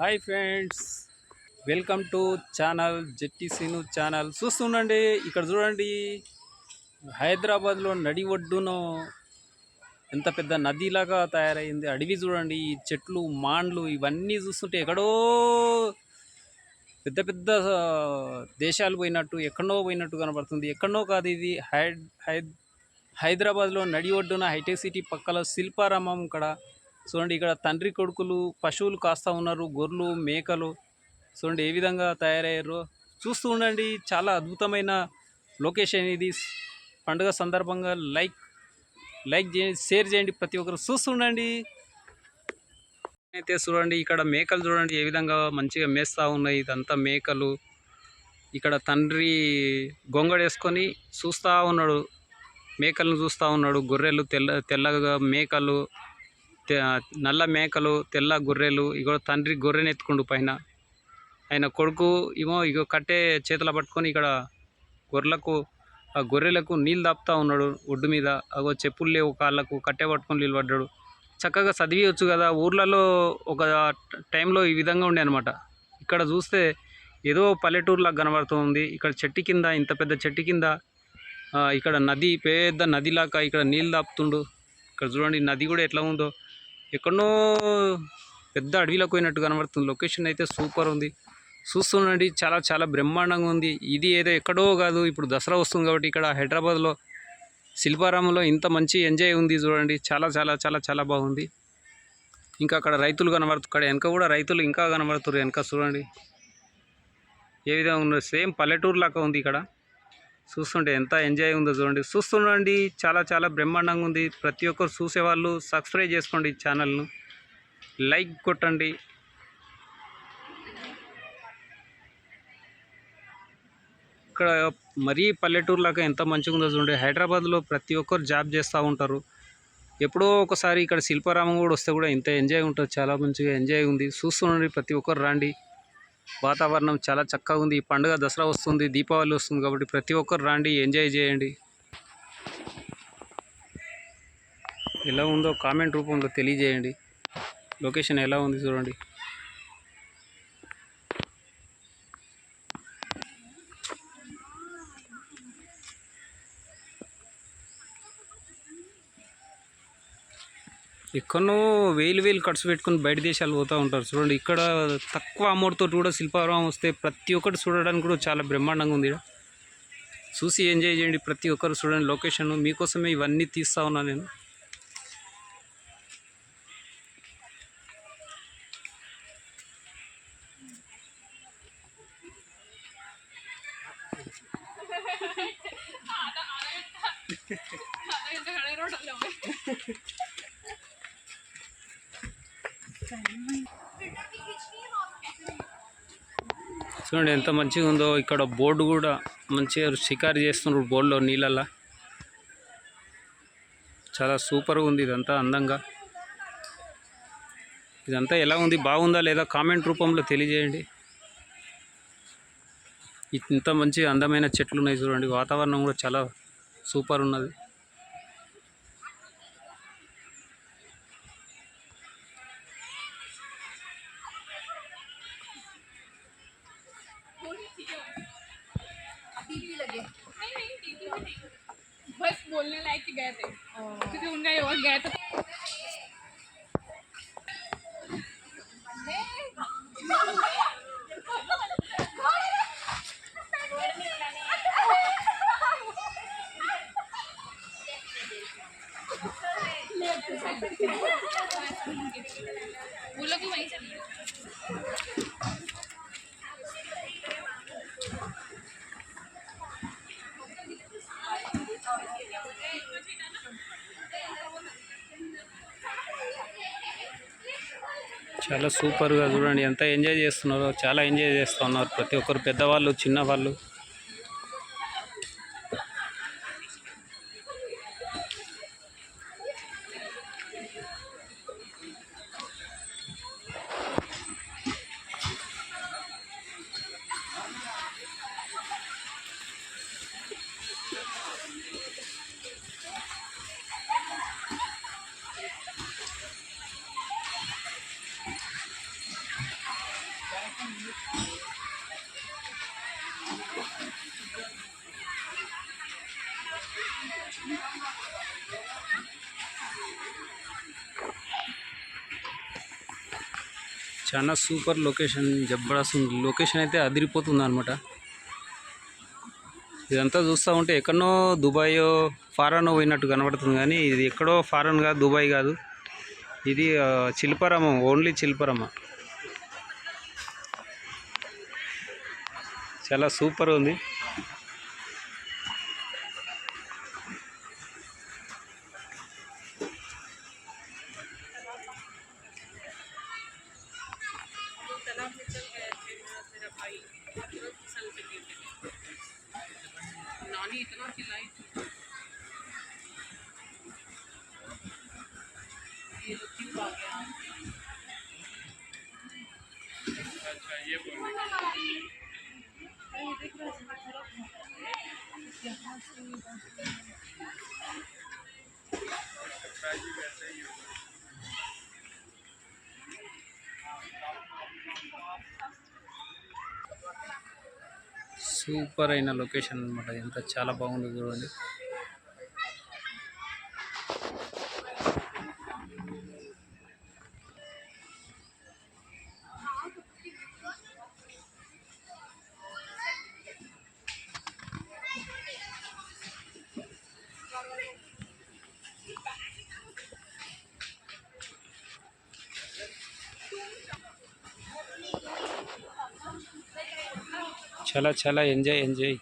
Hi friends welcome to channel Jatti Seenu channel. చూస్తుండండి ఇక్కడ చూడండి హైదరాబాద్లో నడి ఒడ్డును ఎంత పెద్ద నదిలాగా తయారైంది. అడవి చూడండి ఈ చెట్లు మాండ్లు ఇవన్నీ చూస్తుంటే ఎక్కడో పెద్ద పెద్ద దేశాలు పోయినట్టు ఎక్కడో పోయినట్టు కనబడుతుంది. ఎక్కడో కాదు ఇది హైడ్ హైద్ హైదరాబాద్లో నడి ఒడ్డున హైటెక్ సిటీ పక్కల శిల్పారామం ఇక్కడ చూడండి ఇక్కడ తండ్రి కొడుకులు పశువులు కాస్తా ఉన్నారు గొర్రెలు మేకలు. చూడండి ఏ విధంగా తయారయ్యారో. చూస్తూ ఉండండి చాలా అద్భుతమైన లొకేషన్ ఇది. పండుగ సందర్భంగా లైక్ లైక్ చేయండి షేర్ చేయండి ప్రతి ఒక్కరు. చూస్తూ ఉండండి. అయితే చూడండి ఇక్కడ మేకలు చూడండి ఏ విధంగా మంచిగా మేస్తూ ఉన్నాయి. ఇదంతా మేకలు. ఇక్కడ తండ్రి గొంగడేసుకొని చూస్తూ ఉన్నాడు. మేకలను చూస్తూ ఉన్నాడు. గొర్రెలు తెల్ల తెల్లగా మేకలు. నల్ల మేకలు తెల్ల గొర్రెలు ఇగో తండ్రి గొర్రెని ఎత్తుకుండు పైన. ఆయన కొడుకు ఏమో ఇగో కట్టే చేతుల పట్టుకొని ఇక్కడ గొర్రెలకు ఆ గొర్రెలకు నీళ్ళు దాపుతా ఉన్నాడు ఒడ్డు మీద. అగో చెప్పులు లేవు కాళ్ళకు కట్టె పట్టుకొని నీళ్ళు పడ్డాడు చక్కగా చదివచ్చు కదా ఊర్లలో ఒక టైంలో ఈ విధంగా ఉండే అనమాట ఇక్కడ చూస్తే ఏదో పల్లెటూరులాగా కనబడుతుంది ఇక్కడ చెట్టు కింద ఇంత పెద్ద చెట్టు కింద ఇక్కడ నది పెద్ద నదిలాగా ఇక్కడ నీళ్ళు దాపుతుండు. ఇక్కడ చూడండి నది కూడా ఎట్లా ఉందో. ఎక్కడనో పెద్ద అడవిలోకి పోయినట్టు కనబడుతుంది. లొకేషన్ అయితే సూపర్ ఉంది. చూస్తుండండి చాలా చాలా బ్రహ్మాండంగా ఉంది. ఇది ఏదో ఎక్కడో కాదు ఇప్పుడు దసరా వస్తుంది కాబట్టి ఇక్కడ హైదరాబాద్లో శిల్పారామంలో ఇంత మంచి ఎంజాయ్ ఉంది చూడండి. చాలా చాలా చాలా చాలా బాగుంది. ఇంకా అక్కడ రైతులు కనబడుతు అక్కడ వెనక కూడా రైతులు ఇంకా కనబడుతున్నారు వెనక చూడండి. ఏ విధంగా ఉన్నది సేమ్ పల్లెటూరు లాగా ఉంది ఇక్కడ. చూస్తుంటే ఎంత ఎంజాయ్ ఉందో చూడండి. చూస్తుండండి చాలా చాలా బ్రహ్మాండంగా ఉంది. ప్రతి ఒక్కరు చూసేవాళ్ళు సబ్స్క్రైబ్ చేసుకోండి ఈ ఛానల్ను. లైక్ కొట్టండి. ఇక్కడ మరీ పల్లెటూరులాగా ఎంత మంచిగా ఉందో చూడండి. హైదరాబాద్లో ప్రతి ఒక్కరు జాబ్ చేస్తూ ఉంటారు. ఎప్పుడో ఒకసారి ఇక్కడ శిల్పారామం కూడా వస్తే కూడా ఇంత ఎంజాయ్ ఉంటుంది. చాలా మంచిగా ఎంజాయ్ ఉంది. చూస్తుండండి ప్రతి ఒక్కరు రండి. వాతావరణం చాలా చక్కగా ఉంది. ఈ పండుగ దసరా వస్తుంది దీపావళి వస్తుంది కాబట్టి ప్రతి ఒక్కరు రండి ఎంజాయ్ చేయండి. ఎలా ఉందో కామెంట్ రూపంలో తెలియజేయండి. లొకేషన్ ఎలా ఉంది చూడండి. ఎక్కడనో వేలు వేలు ఖర్చు పెట్టుకుని బయట దేశాలు పోతూ ఉంటారు చూడండి ఇక్కడ తక్కువ అమౌంట్ తోటి కూడా శిల్పారామం వస్తే ప్రతి ఒక్కటి చూడడానికి కూడా చాలా బ్రహ్మాండంగా ఉంది. చూసి ఎంజాయ్ చేయండి ప్రతి ఒక్కరు చూడండి లొకేషన్ మీకోసమే ఇవన్నీ తీస్తా ఉన్నా నేను చూడండి ఎంత మంచిగా ఉందో. ఇక్కడ బోర్డు కూడా మంచిగా షికారు చేస్తున్నారు బోర్డులో నీళ్ళల్లో చాలా సూపర్గా ఉంది ఇదంతా అందంగా. ఇదంతా ఎలా ఉంది? బాగుందా లేదా? కామెంట్ రూపంలో తెలియజేయండి. ఇంత మంచి అందమైన చెట్లు ఉన్నాయి చూడండి. వాతావరణం కూడా చాలా సూపర్ ఉన్నది. गए थे क्योंकि उनका ये गए थे वो लोग वहीं चले చాలా సూపర్గా చూడండి. ఎంత ఎంజాయ్ చేస్తున్నారో చాలా ఎంజాయ్ చేస్తున్నారు ప్రతి ఒక్కరు. పెద్దవాళ్ళు చిన్నవాళ్ళు. చాలా సూపర్ లొకేషన్ జబర్దస్త్ ఉంది లొకేషన్ అయితే అదిరిపోతుంది అనమాట ఇదంతా చూస్తూ ఉంటే ఎక్కడో దుబాయ్ ఫారాన్ పోయినట్టు కనబడుతుంది కానీ ఇది ఎక్కడో ఫారాన్ కాదు దుబాయ్ కాదు. ఇది చిల్పరమ్మ ఓన్లీ చిల్పరమ్మ చాలా సూపర్ ఉంది. इतना चिल्लाई थी సూపర్ అయిన లొకేషన్ అనమాట ఎంత చాలా బాగుంది చూడండి. चला चला एंजॉय एंजॉय